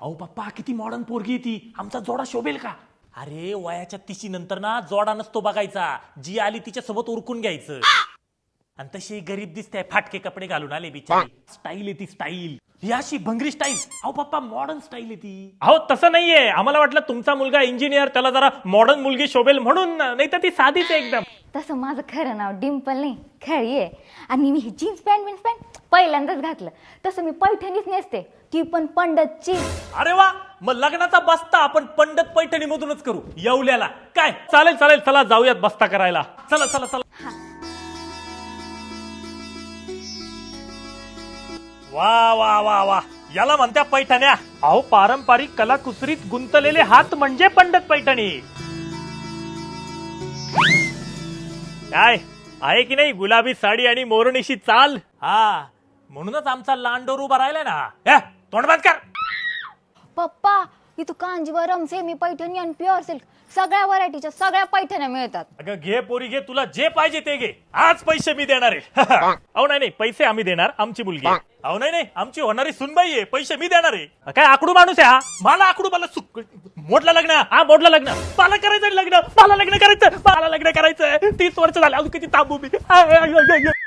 अहो पप्पा किती मॉडर्न पोरगी आहे ती. आमचा जोडा शोभेल का? अरे वयाच्या तिशी नंतर ना जोडा नसतो बघायचा. जी आली तिच्या सोबत उरकून घ्यायचं. आणि तशी गरीब दिसते फाटके कपडे घालून आले बिचारी. स्टाईल आहे ती स्टाईल ही अशी भंगरी स्टाईल अहो पप्पा मॉडर्न स्टाईल आहे ती. अहो तसं नाहीये. आम्हाला वाटलं तुमचा मुलगा इंजिनियर त्याला जरा मॉडर्न मुलगी शोभेल म्हणून. नाही तर ती साधीच आहे एकदम. तसं माझं खरं नाव डिम्पल नाही खरी आहे. आणि मी ही जीन्स पॅन्ट बिन्स पॅन्ट पहिल्यांदाच घातलं. तसं मी पैठणीच नेसते ती पण पंडतची. अरे वा मग लग्नाचा बस्ता आपण पंडत पैठणी मधूनच करू येवल्याला. काय? चालेल चालेल चला जाऊयात बस्ता करायला. चला चला चला. वा वा वा वा. याला म्हणत्या पैठण्या. अहो पारंपरिक कलाकुसरीत गुंतलेले हात म्हणजे पंडत पैठणी. काय? आहे की नाही गुलाबी साडी आणि मोरणीशी चाल? हा म्हणूनच आमचा लांडोर उभा राहिलाय ना. हे, तोंड बंद कर. पप्पा इथं कांजीवरम सेमी पैठणी आणि प्युअर सिल्क सगळ्या व्हरायटीच्या सगळ्या पैठण्या मिळतात. अगं घे पोरी घे. तुला जे पाहिजे ते घे. आज पैसे मी देणार आहे. अहो नाही नाही. पैसे आम्ही देणार आमची मुलगी आहे. अहो नाही नाही. आमची होणारी सुनबाई आहे. पैसे मी देणार आहे. काय आकडू माणूस आहे हा? मला आकडू मला सुक मोठला लग्न. हा मोडलं लग्न. मला करायचं लग्न. मला लग्न करायचं मला लग्न करायचं तीस वर्ष झाले. अजून किती ताबू मी. आय, आय, आय, आय.